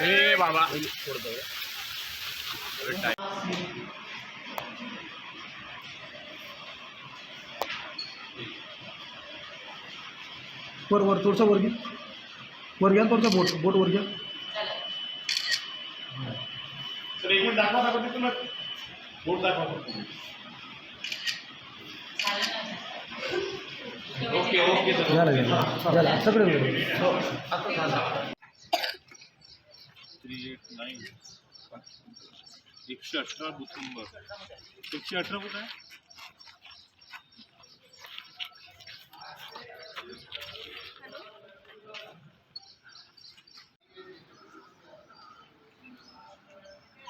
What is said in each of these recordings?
हे बाबा वर वर थोडंसं वर घ्या वर घ्या थोडंसं बोट बोट वर घ्या. तर एक मिनिट दाखवा बोट दाखवा. झालं झालं झालं सगळे एकशे अठरा बुथ नंबर एकशे आहे?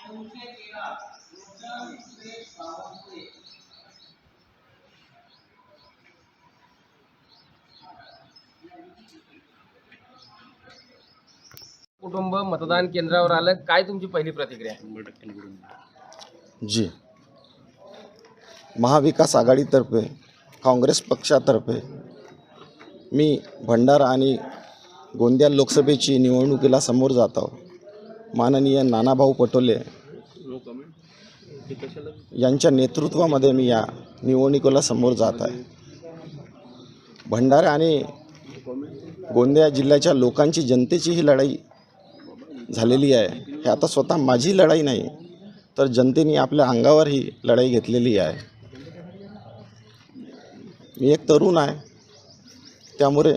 दोनशे तेरा कुटुंब मतदान केंद्रावर आलं काय तुमची पहिली प्रतिक्रिया. जी. महाविकास आघाडीतर्फे काँग्रेस पक्षातर्फे मी भंडारा आणि गोंदिया लोकसभेची निवडणुकीला समोर जात आहो. माननीय नानाभाऊ पटोले यांच्या नेतृत्वामध्ये मी या निवडणुकीला समोर जात आहे. भंडारा आणि गोंदिया जिल्ह्याच्या लोकांची जनतेची ही लढाई झालेली आहे. हे आता स्वतः माझी लढाई नाही तर जनतेने आपल्या अंगावर ही लढाई घेतलेली आहे. मी एक तरुण आहे. त्यामुळे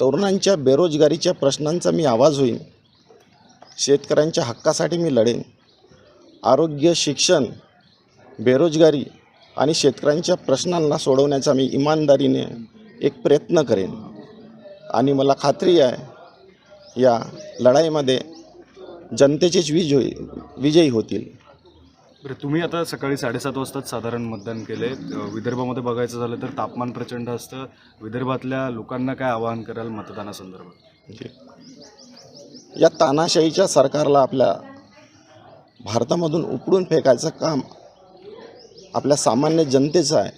तरुणांच्या बेरोजगारीच्या प्रश्नांचा मी आवाज होईन. शेतकऱ्यांच्या हक्कासाठी मी लढेन. आरोग्य शिक्षण बेरोजगारी आणि शेतकऱ्यांच्या प्रश्नांना सोडवण्याचा मी इमानदारीने एक प्रयत्न करेन. आणि मला खात्री आहे या लढाईमध्ये जनतेचेच विजयी विजयी होतील. बरं तुम्ही आता सकाळी साडेसात वाजताच साधारण मतदान केले विदर्भामध्ये बघायचं झालं तर तापमान प्रचंड असतं. विदर्भातल्या लोकांना काय आवाहन कराल मतदानासंदर्भात. या तानाशाहीच्या सरकारला आपल्या भारतामधून उपडून फेकायचं काम आपल्या सामान्य जनतेचं आहे.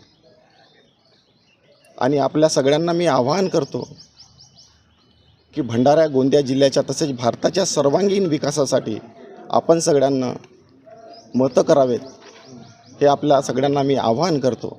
आणि आपल्या सगळ्यांना मी आवाहन करतो की भंडारा गोंदिया जिल्ह्याच्या तसेच भारताच्या सर्वांगीण विकासासाठी आपण सगळ्यांना मतं करावेत हे आपल्या सगळ्यांना मी आवाहन करतो.